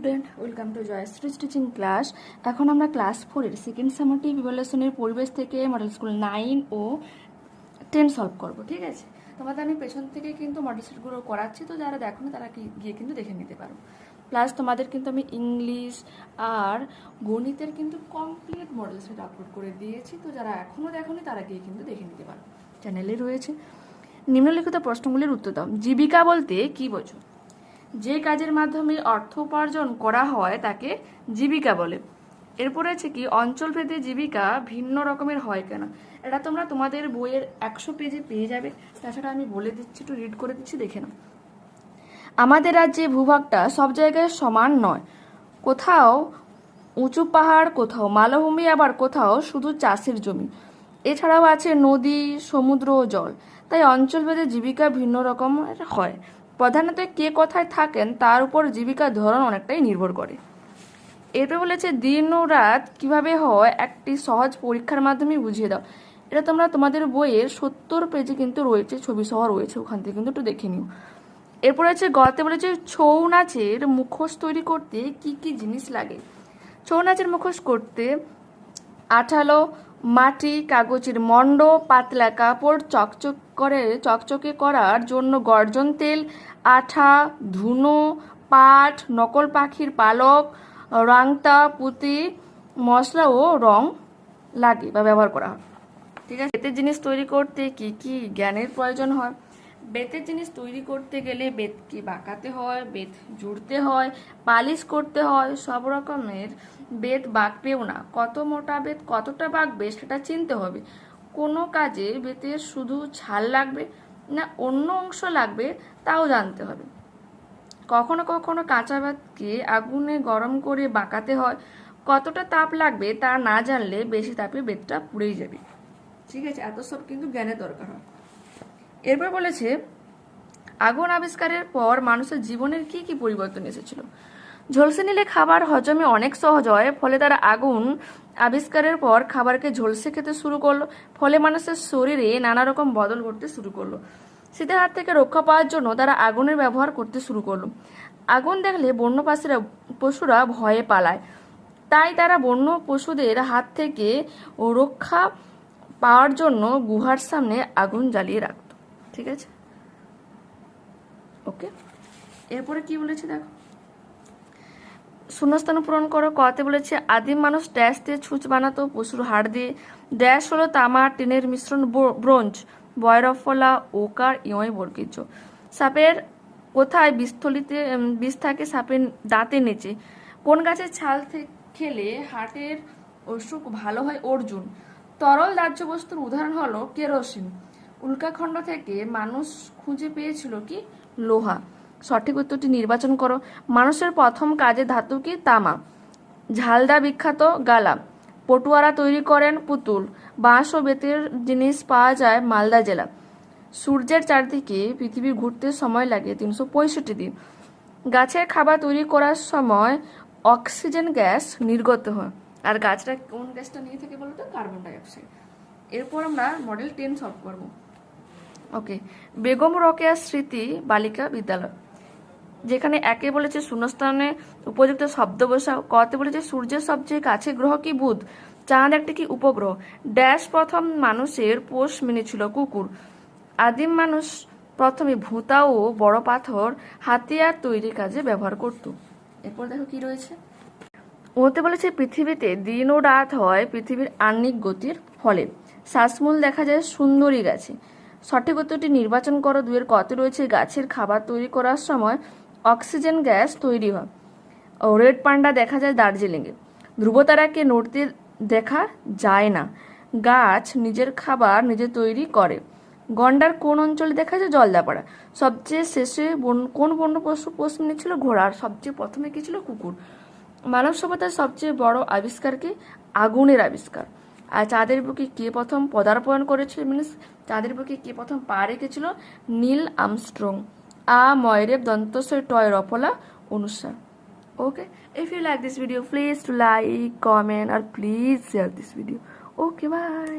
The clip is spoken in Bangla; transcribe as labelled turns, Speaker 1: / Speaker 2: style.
Speaker 1: Student, welcome to Jayashree stitching class. এখন আমরা ক্লাস ফোরের সেকেন্ড সামারটিভ ইভ্যালুয়েশনের পরিবেশ থেকে মডেল স্কুল নাইন ও টেন সলভ করব, ঠিক আছে? তোমাদের আমি পেছন থেকে কিন্তু মডেল সেটগুলো করাচ্ছি, তো যারা দেখো না তারা গিয়ে কিন্তু দেখে নিতে পারো। প্লাস তোমাদের কিন্তু আমি ইংলিশ আর গণিতের কিন্তু কমপ্লিট মডেল সেট আপলোড করে দিয়েছি, তো যারা এখনও দেখোনি তারা গিয়ে কিন্তু দেখে নিতে পারো। চ্যানেলে রয়েছে। নিম্নলিখিত প্রশ্নগুলির উত্তর দাও। জীবিকা বলতে কি বোঝো? যে কাজের মাধ্যমে অর্থ উপার্জন করা হয় তাকে জীবিকা বলে। এরপরে আছে কি অঞ্চলভেদে জীবিকা ভিন্ন রকমের হয় কেন? এটা তোমরা তোমাদের বইয়ের একশো পেজে পেয়ে যাবে। তাছাড়া আমি বলে দিচ্ছি, একটু রিড করে দিচ্ছি, দেখে নাও। আমাদের রাজ্যে ভূভাগটা সব জায়গায় সমান নয়। কোথাও উঁচু পাহাড়, কোথাও মালভূমি, আবার কোথাও শুধু চাষের জমি। এছাড়াও আছে নদী, সমুদ্র ও জল। তাই অঞ্চলভেদে জীবিকা ভিন্ন রকমের হয়। প্রধানত কে কোথায় থাকেন, তার উপর জীবিকার ধরন অনেকটাই নির্ভর করে। এরপর বলেছে, দিন ও রাত কীভাবে হয়, একটি সহজ পরীক্ষার মাধ্যমে বুঝিয়ে দাও। এটা তোমরা তোমাদের বইয়ের সত্তর পেজে কিন্তু রয়েছে, ছবি সহ রয়েছে, ওখান থেকে কিন্তু একটু দেখে নিও। এরপর আছে, গল্পে বলেছে ছৌ নাচের মুখোশ তৈরি করতে কি কি জিনিস লাগে? ছৌ নাচের মুখোশ করতে আঠালো মাটি, কাগজের মণ্ড পাতলা কাপড়, চকচক করে, চকচকে করার জন্য গর্জন তেল, আঠা, ধুনো, পাট, নকল পাখির পালক, রাংতা, পুঁতি, মশলা ও রং লাগে বা ব্যবহার করা হয়। ঠিক আছে? এতে জিনিস তৈরি করতে কি কি জ্ঞানের প্রয়োজন হয়? বেতের জিনিস তৈরি করতে গেলে বেতকে বাঁকাতে হয়, বেত জুড়তে হয়, পালিশ করতে হয়, সব রকমের বেত বাঁকবেও না। কত মোটা বেত কতটা বাঁকবে সেটা চিনতে হবে। কোনো কাজে বেতের শুধু ছাল লাগবে না অন্য অংশ লাগবে তাও জানতে হবে। কখনো কখনো কাঁচা ভাতকে আগুনে গরম করে বাঁকাতে হয়। কতটা তাপ লাগবে তা না জানলে বেশি তাপে বেতটা পুড়েই যাবে। ঠিক আছে, এত সব কিন্তু জ্ঞানের দরকার হয়। এরপর বলেছে, আগুন আবিষ্কারের পর মানুষের জীবনের কি কি পরিবর্তন এসেছিল? ঝলসে নিলে খাবার হজমে অনেক সহজ হয়, ফলে তারা আগুন আবিষ্কারের পর খাবারকে ঝলসে খেতে শুরু করল, ফলে মানুষের শরীরে নানা রকম বদল ঘটতে শুরু করল। শীতের হাত থেকে রক্ষা পাওয়ার জন্য তারা আগুনের ব্যবহার করতে শুরু করল। আগুন দেখলে বন্য পাশিরা, পশুরা ভয়ে পালায়। তাই তারা বন্য পশুদের হাত থেকে রক্ষা পাওয়ার জন্য গুহার সামনে আগুন জ্বালিয়ে রাখতো ঠিক আছে? ওকে এরপরে কি বলেছে দেখো? শূন্যস্থান পূরণ করো। কতে বলেছে আদিম মানুষ ড্যাশ দিয়ে ছুঁচ বানাতো পশুর হাড় দিয়ে। ড্যাশ হলো তামা টিনের মিশ্রণ ব্রো- ব্রোঞ্জ বয়রফলা ওকার ইয় বর্গীর্য। সাপের কোথায় বিস্থলিতে বিষ থাকে সাপের দাঁতের নিচে। কোন গাছের ছাল থেকে খেলে হার্টের অসুখ ভালো হয় অর্জুন? তরল দাহ্য বস্তুর উদাহরণ হলো কেরোসিন। উল্কাখণ্ড থেকে মানুষ খুঁজে পেয়েছিল কি? লোহা। সঠিক উত্তরটি নির্বাচন করো। মানুষের প্রথম কাজে ধাতু কি? তামা। ঝালদা বিখ্যাত গালা। পটুয়ারা তৈরি করেন পুতুল। বাঁশ ও বেতের জিনিস পাওয়া যায় মালদা জেলা। সূর্যের চারদিকে পৃথিবী ঘুরতে সময় লাগে তিনশো পঁয়ষট্টি দিন। গাছের খাবার তৈরি করার সময় অক্সিজেন গ্যাস নির্গত হয়। আর গাছটা কোন গ্যাসটা নিয়ে থাকে বলতো? Carbon dioxide. এরপর আমরা মডেল টেন সলভ করব। ওকে বেগম রোকেয়া স্মৃতি বালিকা বিদ্যালয়, যেখানে একে বলেছে শূন্যস্থানে উপযুক্ত শব্দ বসাও, কতে বলেছে সূর্যের সবচেয়ে কাছে গ্রহ কি বুধ, চাঁদ একটি কি উপগ্রহ, ড্যাশ প্রথম মানুষের পোষ মেনেছিল কুকুর, আদিম মানুষ প্রথমে ভূতা ও বড় পাথর হাতিয়ার তৈরির কাজে ব্যবহার করত। এরপর দেখো কি রয়েছে। ওতে বলেছে পৃথিবীতে দিন ও রাত হয় পৃথিবীর আহ্নিক গতির ফলে। শ্বাসমূল দেখা যায় সুন্দরী গাছে। সঠিক উত্তরটি নির্বাচন করো। দুয়ের কত রয়েছে? গাছের খাবার তৈরি করার সময় অক্সিজেন গ্যাস তৈরি হয়। রেড পান্ডা দেখা যায় দার্জিলিংয়ে। ধ্রুবতারাকে নড়তে দেখা যায় না। গাছ নিজের খাবার নিজে তৈরি করে। গন্ডার কোন অঞ্চলে দেখা যায়? জলদাপাড়া সবচেয়ে শেষে বন- কোন বন্য পশু পোষ মেনেছিল ঘোড়া। আর সবচেয়ে প্রথমে কি ছিল? কুকুর। মানব সভ্যতার সবচেয়ে বড় আবিষ্কার কি? আগুনের আবিষ্কার। আর চাঁদের বুকে কে প্রথম পদার্পণ করেছিল মিনস চাঁদের বুকে কে প্রথম পা রেখেছিল? Neil Armstrong. আ ময়রেব দন্তস্বর টয় রফলা অনুষ্ঠান okay if you like this video please to like comment R please share this video okay bye